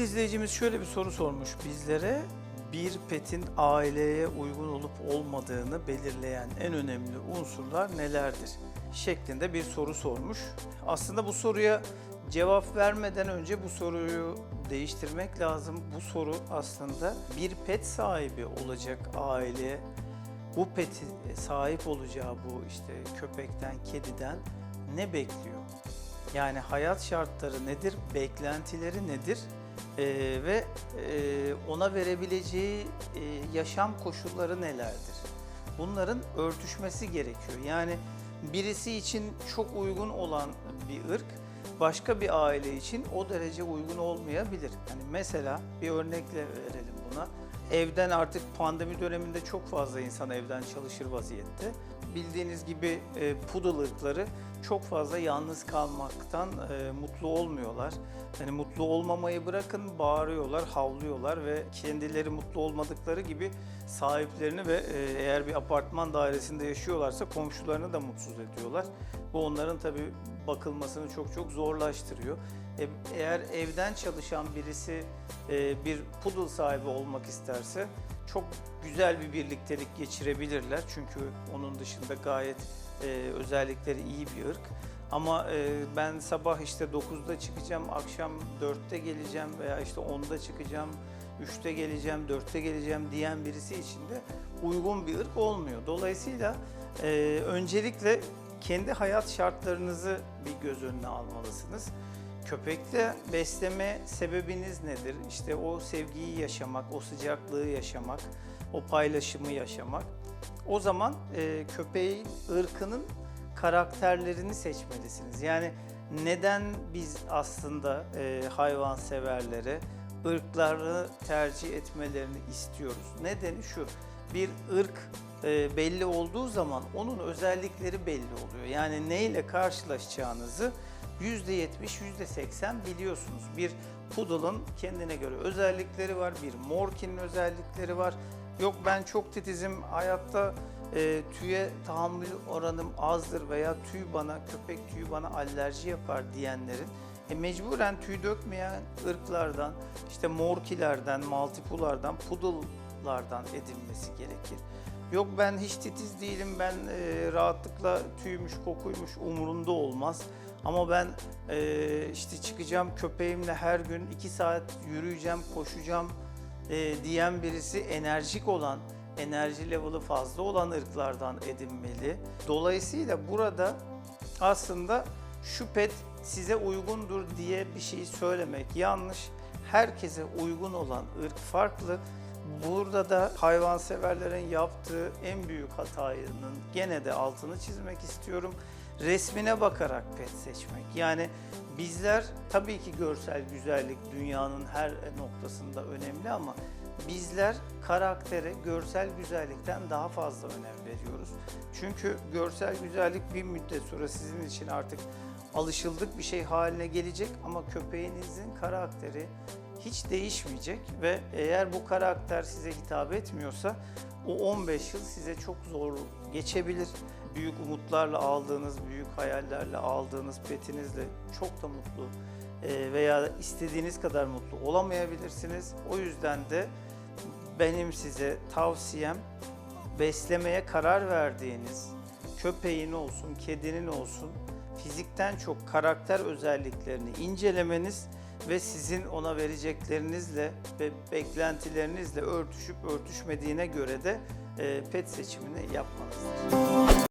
izleyicimiz şöyle bir soru sormuş bizlere. Bir petin aileye uygun olup olmadığını belirleyen en önemli unsurlar nelerdir? Şeklinde bir soru sormuş. Aslında bu soruya cevap vermeden önce bu soruyu değiştirmek lazım. Bu soru aslında bir pet sahibi olacak aileye bu peti sahip olacağı bu işte köpekten, kediden ne bekliyor? Yani hayat şartları nedir, beklentileri nedir Ee, ve e, ona verebileceği e, yaşam koşulları nelerdir? Bunların örtüşmesi gerekiyor. Yani birisi için çok uygun olan bir ırk başka bir aile için o derece uygun olmayabilir. Yani mesela bir örnekle verelim buna. Evden artık pandemi döneminde çok fazla insan evden çalışır vaziyette. Bildiğiniz gibi e, poodle ırkları çok fazla yalnız kalmaktan e, mutlu olmuyorlar. Yani mutlu olmamayı bırakın bağırıyorlar, havlıyorlar ve kendileri mutlu olmadıkları gibi sahiplerini ve e, eğer bir apartman dairesinde yaşıyorlarsa komşularını da mutsuz ediyorlar. Bu onların tabii bakılmasını çok çok zorlaştırıyor. E, eğer evden çalışan birisi e, bir poodle sahibi olmak isterse çok güzel bir birliktelik geçirebilirler. Çünkü onun dışında gayet e, özellikleri iyi bir ırk. Ama e, ben sabah işte 9'da çıkacağım, akşam 4'te geleceğim veya işte 10'da çıkacağım, 3'te geleceğim, 4'te geleceğim diyen birisi için de uygun bir ırk olmuyor. Dolayısıyla e, öncelikle kendi hayat şartlarınızı bir göz önüne almalısınız. Köpekte besleme sebebiniz nedir? İşte o sevgiyi yaşamak, o sıcaklığı yaşamak, o paylaşımı yaşamak. O zaman e, köpeğin ırkının karakterlerini seçmelisiniz. Yani neden biz aslında e, hayvan severlere ırkları tercih etmelerini istiyoruz? Nedeni şu, bir ırk e, belli olduğu zaman onun özellikleri belli oluyor. Yani neyle karşılaşacağınızı %70, %80 biliyorsunuz. Bir poodle'ın kendine göre özellikleri var, bir morkinin özellikleri var. Yok ben çok titizim, hayatta e, tüye tahammül oranım azdır veya tüy bana, köpek tüyü bana alerji yapar diyenlerin e, mecburen tüy dökmeyen ırklardan, işte morkilerden, maltipulardan, poodle'lardan edinmesi gerekir. Yok ben hiç titiz değilim, ben e, rahatlıkla tüymüş, kokuymuş umurumda olmaz. Ama ben e, işte çıkacağım köpeğimle her gün iki saat yürüyeceğim, koşacağım e, diyen birisi enerjik olan, enerji level'ı fazla olan ırklardan edinmeli. Dolayısıyla burada aslında şu pet size uygundur diye bir şey söylemek yanlış. Herkese uygun olan ırk farklı. Burada da hayvanseverlerin yaptığı en büyük hatanın gene de altını çizmek istiyorum. Resmine bakarak pet seçmek. Yani bizler tabii ki görsel güzellik dünyanın her noktasında önemli ama bizler karaktere görsel güzellikten daha fazla önem veriyoruz. Çünkü görsel güzellik bir müddet sonra sizin için artık alışıldık bir şey haline gelecek ama köpeğinizin karakteri hiç değişmeyecek ve eğer bu karakter size hitap etmiyorsa o 15 yıl size çok zor geçebilir. Büyük umutlarla aldığınız, büyük hayallerle aldığınız petinizle çok da mutlu e, veya istediğiniz kadar mutlu olamayabilirsiniz. O yüzden de benim size tavsiyem beslemeye karar verdiğiniz köpeğin olsun, kedinin olsun fizikten çok karakter özelliklerini incelemeniz ve sizin ona vereceklerinizle ve beklentilerinizle örtüşüp örtüşmediğine göre de e, pet seçimini yapmanızdır.